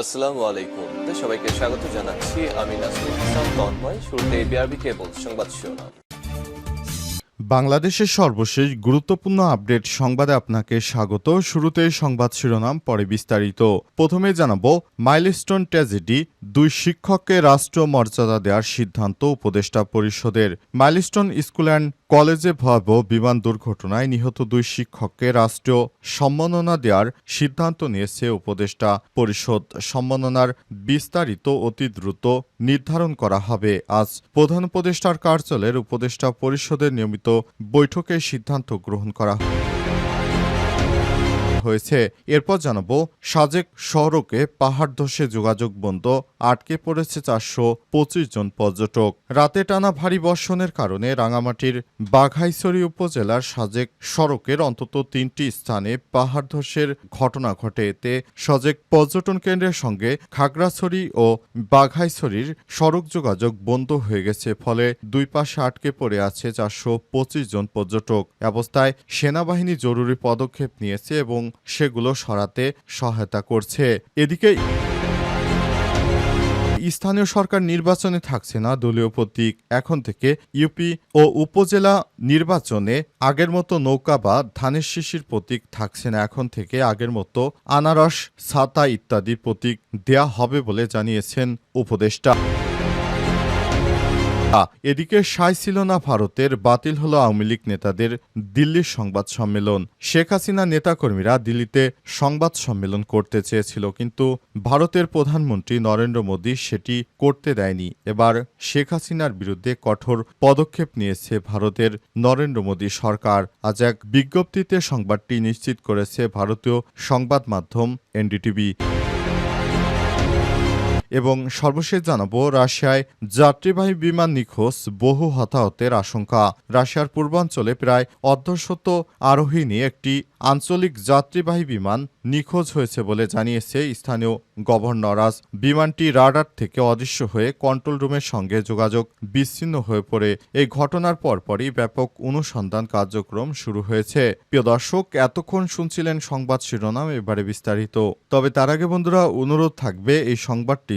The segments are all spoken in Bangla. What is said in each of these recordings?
আসসালামু আলাইকুম। সবাইকে স্বাগত জানাচ্ছি। আমি তন্ময়। শুরুতে বিআরবি কেবল সংবাদ শিরোনাম। বাংলাদেশের সর্বশেষ গুরুত্বপূর্ণ আপডেট সংবাদে আপনাকে স্বাগত। শুরুতে সংবাদ শিরোনাম, পরে বিস্তারিত। প্রথমে জানাব, মাইলস্টোন ট্র্যাজেডি, দুই শিক্ষককে রাষ্ট্রীয় মর্যাদা দেওয়ার সিদ্ধান্ত উপদেষ্টা পরিষদের। মাইলস্টোন স্কুল অ্যান্ড কলেজে ভয়াবহ বিমান দুর্ঘটনায় নিহত দুই শিক্ষককে রাষ্ট্রীয় সম্মাননা দেওয়ার সিদ্ধান্ত নিয়েছে উপদেষ্টা। পরিষদ সম্মাননার বিস্তারিত অতি দ্রুত নির্ধারণ করা হবে। আজ প্রধান উপদেষ্টার কার্যালয়ের উপদেষ্টা পরিষদের নিয়মিত বৈঠকে সিদ্ধান্ত গ্রহণ করা হয়েছে। এরপর জানাব, সাজেক শহরকে পাহাড় ধসে যোগাযোগ বন্ধ, আটকে পড়েছে চারশো পঁচিশ জন পর্যটক। রাতে টানা ভারী বর্ষণের কারণে রাঙামাটির বাঘাইছড়ি উপজেলার সাজেক সড়কের অন্তত তিনটি স্থানে পাহাড় ধসের ঘটনা ঘটে। এতে সাজেক পর্যটন কেন্দ্রের সঙ্গে খাগড়াছড়ি ও বাঘাইছড়ির সড়ক যোগাযোগ বন্ধ হয়ে গেছে, ফলে দুই পাশে আটকে পড়ে আছে চারশো পঁচিশ জন পর্যটক। অবস্থায় সেনাবাহিনী জরুরি পদক্ষেপ নিয়েছে এবং সেগুলো সরাতে সহায়তা করছে। এদিকে স্থানীয় সরকার নির্বাচনে থাকছে না দলীয় প্রতীক। এখন থেকে ইউপি ও উপজেলা নির্বাচনে আগের মতো নৌকা বা ধানের শিশির প্রতীক থাকছে না। এখন থেকে আগের মতো আনারস, ছাতা ইত্যাদি প্রতীক দেয়া হবে বলে জানিয়েছেন উপদেষ্টা। এদিকে সাই ছিল না ভারতের, বাতিল হলো আওয়ামী লীগ নেতাদের দিল্লির সংবাদ সম্মেলন। শেখ হাসিনা নেতাকর্মীরা দিল্লিতে সংবাদ সম্মেলন করতে চেয়েছিল, কিন্তু ভারতের প্রধানমন্ত্রী নরেন্দ্র মোদী সেটি করতে দেয়নি। এবার শেখ হাসিনার বিরুদ্ধে কঠোর পদক্ষেপ নিয়েছে ভারতের নরেন্দ্র মোদী সরকার। আজ এক বিজ্ঞপ্তিতে সংবাদটি নিশ্চিত করেছে ভারতীয় সংবাদ মাধ্যম এনডিটিভি। এবং সর্বশেষ জানাব, রাশিয়ায় যাত্রীবাহী বিমান নিখোঁজ, বহু হতাহতের আশঙ্কা। রাশিয়ার পূর্বাঞ্চলে প্রায় অর্ধশত আরোহী নিয়ে একটি আঞ্চলিক যাত্রীবাহী বিমান নিখোঁজ হয়েছে বলে জানিয়েছে স্থানীয় গভর্নর। আজ বিমানটি রাডার থেকে অদৃশ্য হয়ে কন্ট্রোল রুমের সঙ্গে যোগাযোগ বিচ্ছিন্ন হয়ে পড়ে। এই ঘটনার পরপরই ব্যাপক অনুসন্ধান কার্যক্রম শুরু হয়েছে। প্রিয় দর্শক, এতক্ষণ শুনছিলেন সংবাদ শিরোনাম, এবারে বিস্তারিত। তবে তার আগে বন্ধুরা, অনুরোধ থাকবে এই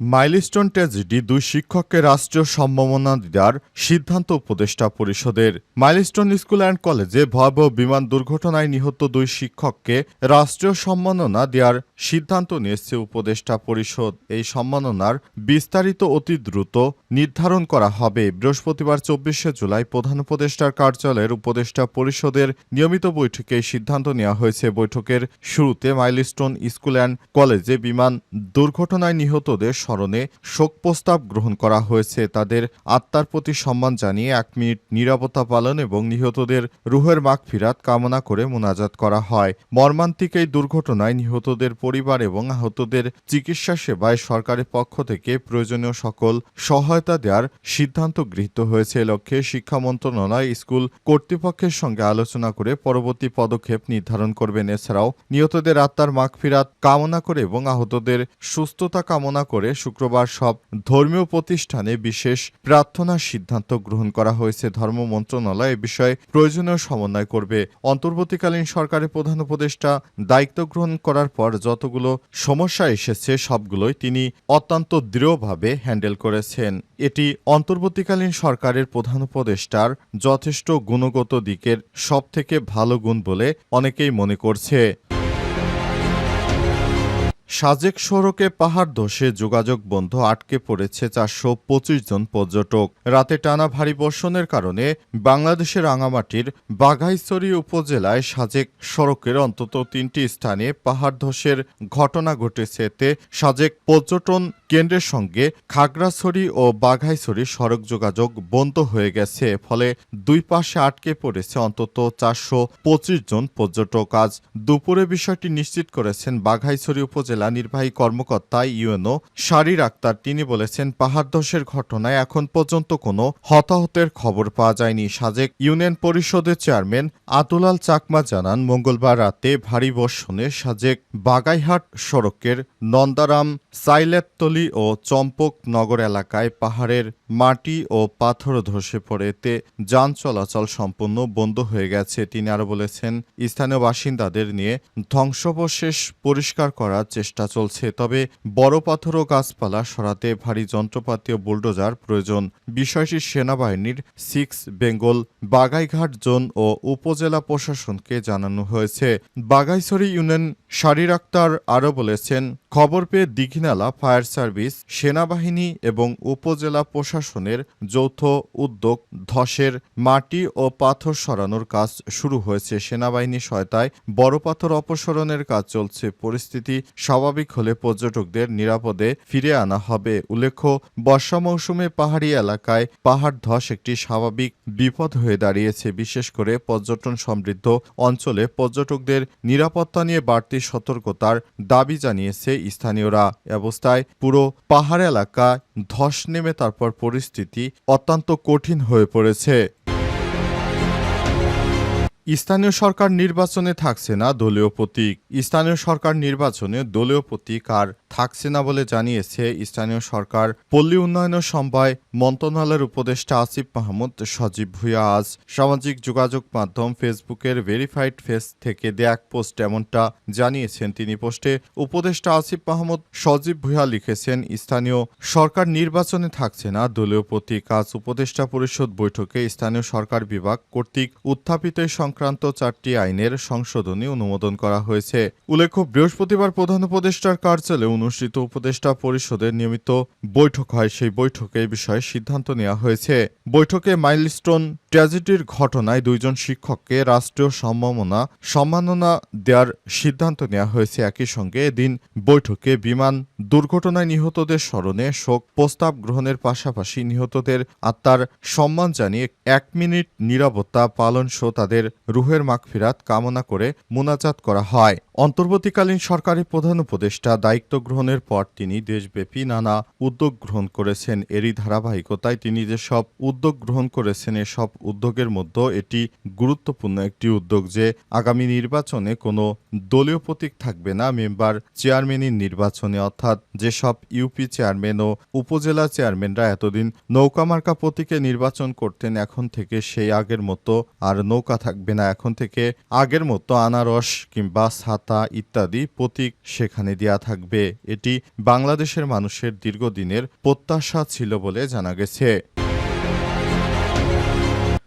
মাইলস্টোন ট্র্যাজেডি দুই শিক্ষককে রাষ্ট্রীয় সম্মাননা দেওয়ার সিদ্ধান্ত উপদেষ্টা পরিষদের। মাইলস্টোন স্কুল অ্যান্ড কলেজে ভয়াবহ বিমান দুর্ঘটনায় নিহত দুই শিক্ষককে রাষ্ট্রীয় সম্মাননা দেওয়ার সিদ্ধান্ত নিয়েছে উপদেষ্টা পরিষদ। এই সম্মাননার বিস্তারিত অতি দ্রুত নির্ধারণ করা হবে। বৃহস্পতিবার চব্বিশে জুলাই প্রধান উপদেষ্টার কার্যালয়ের উপদেষ্টা পরিষদের নিয়মিত বৈঠকে সিদ্ধান্ত নেওয়া হয়েছে। বৈঠকের শুরুতে মাইলস্টোন স্কুল অ্যান্ড কলেজে বিমান দুর্ঘটনায় নিহতদের স্মরণে শোক প্রস্তাব গ্রহণ করা হয়েছে। তাদের আত্মার প্রতি সম্মান জানিয়ে এক মিনিট নিরাপত্তা পালন এবং নিহতদের রুহের মাগফিরাত কামনা করে মোনাজাত করা হয়। মর্মান্তিক এই দুর্ঘটনায় নিহতদের পরিবার এবং আহতদের চিকিৎসা সেবায় সরকারের পক্ষ থেকে প্রয়োজনীয় সকল সহায়তা দেওয়ার সিদ্ধান্ত গৃহীত হয়েছে। লক্ষ্যে শিক্ষা মন্ত্রণালয়, স্কুল কর্তৃপক্ষের সঙ্গে আলোচনা করে পরবর্তী পদক্ষেপ নির্ধারণ করবেন। এছাড়াও নিহতদের আত্মার মাগফিরাত কামনা করে এবং আহতদের সুস্থতা কামনা করে শুক্রবার সব ধর্মীয় প্রতিষ্ঠানে বিশেষ প্রার্থনার সিদ্ধান্ত গ্রহণ করা হয়েছে। ধর্ম মন্ত্রণালয় এ বিষয়ে প্রয়োজনীয় সমন্বয় করবে। অন্তর্বর্তীকালীন সরকারের প্রধান উপদেষ্টা দায়িত্ব গ্রহণ করার পর যতগুলো সমস্যা এসেছে, সবগুলোই তিনি অত্যন্ত দৃঢ়ভাবে হ্যান্ডেল করেছেন। এটি অন্তর্বর্তীকালীন সরকারের প্রধান উপদেষ্টার যথেষ্ট গুণগত দিকের সবথেকে ভালো গুণ বলে অনেকেই মনে করছে। সাজেক সড়কে পাহাড় ধসে যোগাযোগ বন্ধ আটকে পড়েছে চারশো পঁচিশ জন পর্যটক। রাতে টানা ভারী বর্ষণের কারণে বাংলাদেশের রাঙামাটির বাঘাইছড়ি উপজেলায় সাজেক সড়কের অন্তত তিনটি স্থানে পাহাড় ধসের ঘটনা ঘটেছে। এতে সাজেক পর্যটন কেন্দ্রের সঙ্গে খাগড়াছড়ি ও বাঘাইছড়ি সড়ক যোগাযোগ বন্ধ হয়ে গেছে। ফলে দুই পাশে আটকে পড়েছে অন্তত চারশো পঁচিশ জন পর্যটক। আজ দুপুরে বিষয়টি নিশ্চিত করেছেন বাঘাইছড়ি উপজেলা জেলা নির্বাহী কর্মকর্তা ইউএনও শারির আক্তার তিনি বলেছেন, পাহাড় ধসের ঘটনায় এখন পর্যন্ত কোনো হতাহতের খবর পাওয়া যায়নি। সাজেক ইউনিয়ন পরিষদের চেয়ারম্যান আতুলাল চাকমা জানান, মঙ্গলবার রাতে ভারী বর্ষণে সাজেক বাগাইহাট সড়কের নন্দারাম সাইলেতলি ও চম্পক নগর এলাকায় পাহাড়ের মাটি ও পাথর ধসে পড়ে। এতে যান চলাচল সম্পূর্ণ বন্ধ হয়ে গেছে। তিনি আরও বলেছেন, স্থানীয় বাসিন্দাদের নিয়ে ধ্বংসাবশেষ পরিষ্কার করার চেষ্টা চলছে। তবে বড় পাথর ও গাছপালা সরাতে ভারী যন্ত্রপাতি ও বুলডোজার প্রয়োজন। বিষয়টি সেনাবাহিনীর সিক্স বেঙ্গল বাগাইঘাট জোন ও উপজেলা প্রশাসনকে জানানো হয়েছে। বাগাইছড়ি ইউনিয়ন শারির আক্তার আরও বলেছেন, খবর পেয়ে দীঘিনালা ফায়ার সার্ভিস, সেনাবাহিনী এবং উপজেলা প্রশাসনের যৌথ উদ্যোগ ধসের মাটি ও পাথর সরানোর কাজ শুরু হয়েছে। সেনাবাহিনী সহায়তায় বড় পাথর অপসারণের কাজ চলছে। পরিস্থিতি স্বাভাবিক হলে পর্যটকদের নিরাপদে ফিরে আনা হবে। উল্লেখ্য, বর্ষা মৌসুমে পাহাড়ি এলাকায় পাহাড় ধস একটি স্বাভাবিক বিপদ হয়ে দাঁড়িয়েছে। বিশেষ করে পর্যটন সমৃদ্ধ অঞ্চলে পর্যটকদের নিরাপত্তা নিয়ে বাড়তি সতর্কতার দাবি জানিয়েছে স্থানীয়রা। অবস্থায় পুরো পাহাড় এলাকায় ধস নেমে তারপর পরিস্থিতি অত্যন্ত কঠিন হয়ে পড়েছে। স্থানীয় সরকার নির্বাচনে থাকছে না দলীয় প্রতীক। স্থানীয় সরকার নির্বাচনে দলীয় প্রতীক আর থাকছে না বলে জানিয়েছে স্থানীয় সরকার। পল্লী উন্নয়ন ও সমবায় মন্ত্রণালয়ের উপদেষ্টা আসিফ মাহমুদ সজীব ভুইয়া আজ সামাজিক যোগাযোগ মাধ্যম ফেসবুকের ভেরিফাইড ফেস থেকে দেয়া এক পোস্ট এমনটা জানিয়েছেন তিনি। পোস্টে উপদেষ্টা আসিফ মাহমুদ সজীব ভুইয়া লিখেছেন, স্থানীয় সরকার নির্বাচনে থাকছে না, দলীয় প্রতীক। আজ উপদেষ্টা পরিষদ বৈঠকে স্থানীয় সরকার বিভাগ কর্তৃক উত্থাপিত সংক্রান্ত চারটি আইনের সংশোধনী অনুমোদন করা হয়েছে। উল্লেখ্য, বৃহস্পতিবার প্রধান উপদেষ্টার কার্যালয়ে অনুষ্ঠিত উপদেষ্টা পরিষদের নিয়মিত বৈঠক হয়। সেই বৈঠকে এই বিষয়ে সিদ্ধান্ত নেওয়া হয়েছে। বৈঠকে মাইলস্টোন ট্র্যাজেডির ঘটনায় দুইজন শিক্ষককে রাষ্ট্রীয় সম্মাননা সম্মাননা দেওয়ার সিদ্ধান্ত নেওয়া হয়েছে। একই সঙ্গে এদিন বৈঠকে বিমান দুর্ঘটনায় নিহতদের স্মরণে শোক প্রস্তাব গ্রহণের পাশাপাশি নিহতদের আত্মার সম্মান জানিয়ে এক মিনিট নিরাপত্তা পালন সহ তাদের রুহের মাগফিরাত কামনা করে মোনাজাত করা হয়। অন্তর্বর্তীকালীন সরকারি প্রধান উপদেষ্টা, দায়িত্ব গ্রহণের পর তিনি দেশব্যাপী নানা উদ্যোগ গ্রহণ করেছেন। এরই ধারাবাহিকতায় তিনি যেসব উদ্যোগ গ্রহণ করেছেন, এসব উদ্যোগের মধ্যে এটি গুরুত্বপূর্ণ একটি উদ্যোগ যে আগামী নির্বাচনে কোনো দলীয় প্রতীক থাকবে না, মেম্বার চেয়ারম্যানের নির্বাচনে। অর্থাৎ যেসব ইউপি চেয়ারম্যান ও উপজেলা চেয়ারম্যানরা এতদিন নৌকা মার্কা প্রতীকে নির্বাচন করতেন, এখন থেকে সেই আগের মতো আর নৌকা থাকবে না। এখন থেকে আগের মতো আনারস কিংবা ছাতা ইত্যাদি প্রতীক সেখানে দেয়া থাকবে। এটি বাংলাদেশের মানুষের দীর্ঘদিনের প্রত্যাশা ছিল বলে জানা গেছে।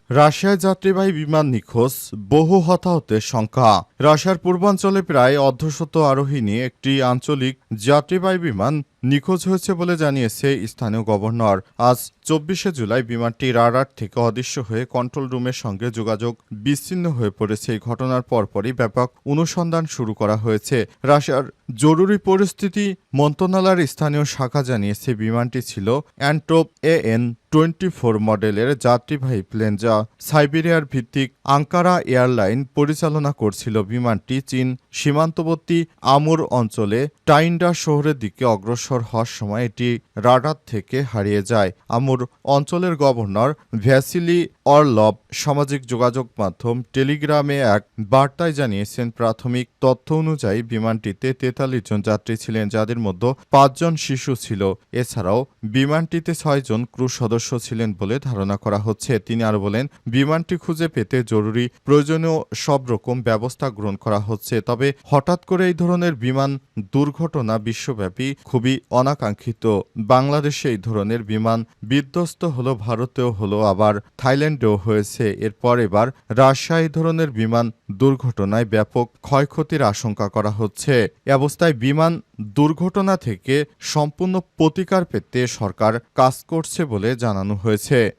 রাশিয়ায় যাত্রীবাহী বিমান নিখোঁজ, বহু হতাহতের সংখ্যা। রাশিয়ার পূর্বাঞ্চলে প্রায় অর্ধশত আরোহী নিয়ে একটি আঞ্চলিক যাত্রীবাহী বিমান নিখোঁজ হয়েছে বলে জানিয়েছে স্থানীয় গভর্নর। আজ চব্বিশে জুলাই বিমানটি রাডার থেকে অদৃশ্য হয়ে কন্ট্রোল রুমের সঙ্গে যোগাযোগ বিচ্ছিন্ন হয়ে পড়েছে। এই ঘটনার পরপরই ব্যাপক অনুসন্ধান শুরু করা হয়েছে। রাশিয়ার জরুরি পরিস্থিতি মন্ত্রণালয়ের স্থানীয় শাখা জানিয়েছে, বিমানটি ছিল অ্যান্ট্রোপ এ এন টোয়েন্টি ফোর মডেলের যাত্রীবাহী প্লেন যা সাইবেরিয়ার ভিত্তিক আঙ্কারা এয়ারলাইন পরিচালনা করছিল। বিমানটি চীন সীমান্তবর্তী আমুর অঞ্চলে টাইন্ডা শহরের দিকে অগ্রসর হওয়ার সময় এটি রাডার থেকে হারিয়ে যায়। আমুর অঞ্চলের গভর্নর ভ্যাসিলি অরলভ সামাজিক যোগাযোগ মাধ্যম টেলিগ্রামে এক বার্তায় জানিয়েছেন, প্রাথমিক তথ্য অনুযায়ী বিমানটিতে তেতাল্লিশ জন যাত্রী ছিলেন, যাদের মধ্যে পাঁচজন শিশু ছিল। এছাড়াও বিমানটিতে ছয়জন ক্রু সদস্য ছিলেন বলে ধারণা করা হচ্ছে। তিনি আরও বলেন, বিমানটি খুঁজে পেতে জরুরি, প্রয়োজনীয় সব রকম ব্যবস্থা গ্রহণ করা হচ্ছে। তবে হঠাৎ করে এই ধরনের বিমান দুর্ঘটনা বিশ্বব্যাপী খুবই অনাকাঙ্ক্ষিত বাংলাদেশে এই ধরনের বিমান বিধ্বস্ত হলো, ভারতেও হলো, আবার থাইল্যান্ডেও হয়েছে। এরপর এবার রাশিয়া এই ধরনের বিমান দুর্ঘটনায় ব্যাপক ক্ষয়ক্ষতির আশঙ্কা করা হচ্ছে। এ অবস্থায় বিমান দুর্ঘটনা থেকে সম্পূর্ণ প্রতিকার পেতে সরকার কাজ করছে বলে জানানো হয়েছে।